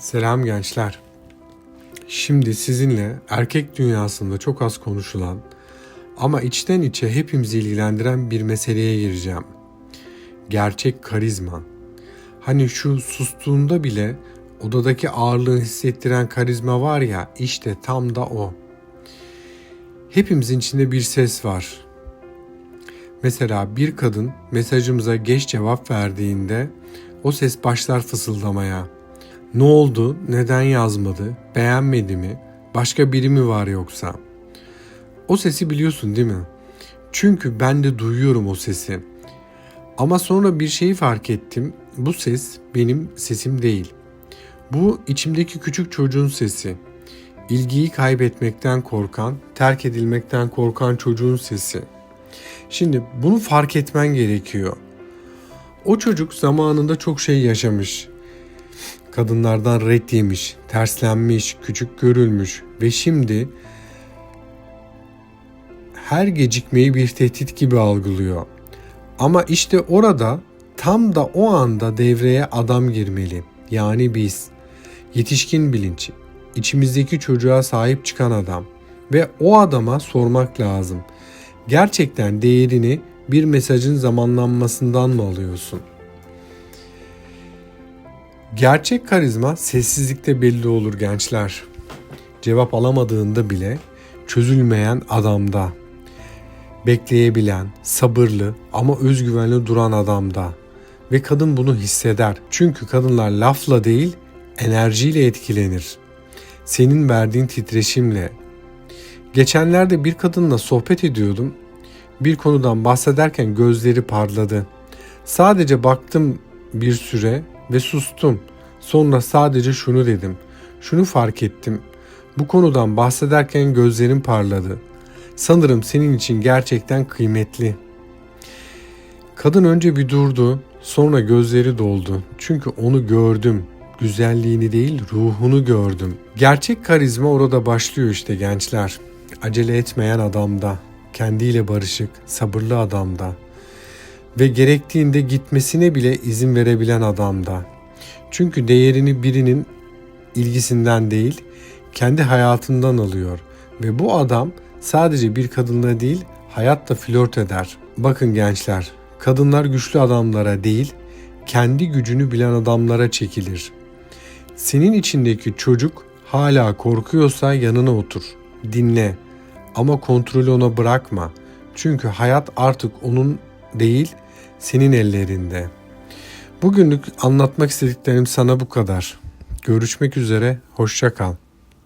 Selam gençler. Şimdi sizinle erkek dünyasında çok az konuşulan ama içten içe hepimizi ilgilendiren bir meseleye gireceğim. Gerçek karizma. Hani şu sustuğunda bile odadaki ağırlığı hissettiren karizma var ya işte tam da o. Hepimizin içinde bir ses var. Mesela bir kadın mesajımıza geç cevap verdiğinde o ses başlar fısıldamaya. Ne oldu? Neden yazmadı? Beğenmedi mi? Başka biri mi var yoksa? O sesi biliyorsun değil mi? Çünkü ben de duyuyorum o sesi. Ama sonra bir şeyi fark ettim. Bu ses benim sesim değil. Bu içimdeki küçük çocuğun sesi. İlgiyi kaybetmekten korkan, terk edilmekten korkan çocuğun sesi. Şimdi bunu fark etmen gerekiyor. O çocuk zamanında çok şey yaşamış. Kadınlardan red yemiş, terslenmiş, küçük görülmüş ve şimdi her gecikmeyi bir tehdit gibi algılıyor. Ama işte orada tam da o anda devreye adam girmeli. Yani biz. Yetişkin bilinç, içimizdeki çocuğa sahip çıkan adam ve o adama sormak lazım. Gerçekten değerini bir mesajın zamanlanmasından mı alıyorsun? Gerçek karizma sessizlikte belli olur gençler. Cevap alamadığında bile çözülmeyen adamda. Bekleyebilen, sabırlı ama özgüvenli duran adamda. Ve kadın bunu hisseder. Çünkü kadınlar lafla değil, enerjiyle etkilenir. Senin verdiğin titreşimle. Geçenlerde bir kadınla sohbet ediyordum. Bir konudan bahsederken gözleri parladı. Sadece baktım bir süre ve sustum. Sonra sadece şunu dedim. Şunu fark ettim. Bu konudan bahsederken gözlerim parladı. Sanırım senin için gerçekten kıymetli. Kadın önce bir durdu, sonra gözleri doldu. Çünkü onu gördüm. Güzelliğini değil, ruhunu gördüm. Gerçek karizma orada başlıyor işte gençler. Acele etmeyen adamda, kendiyle barışık, sabırlı adamda ve gerektiğinde gitmesine bile izin verebilen adamda. Çünkü değerini birinin ilgisinden değil, kendi hayatından alıyor ve bu adam sadece bir kadınla değil, hayatla flört eder. Bakın gençler, kadınlar güçlü adamlara değil, kendi gücünü bilen adamlara çekilir. Senin içindeki çocuk hala korkuyorsa yanına otur, dinle ama kontrolü ona bırakma. Çünkü hayat artık onun değil, senin ellerinde. Bugünlük anlatmak istediklerim sana bu kadar. Görüşmek üzere, hoşça kal.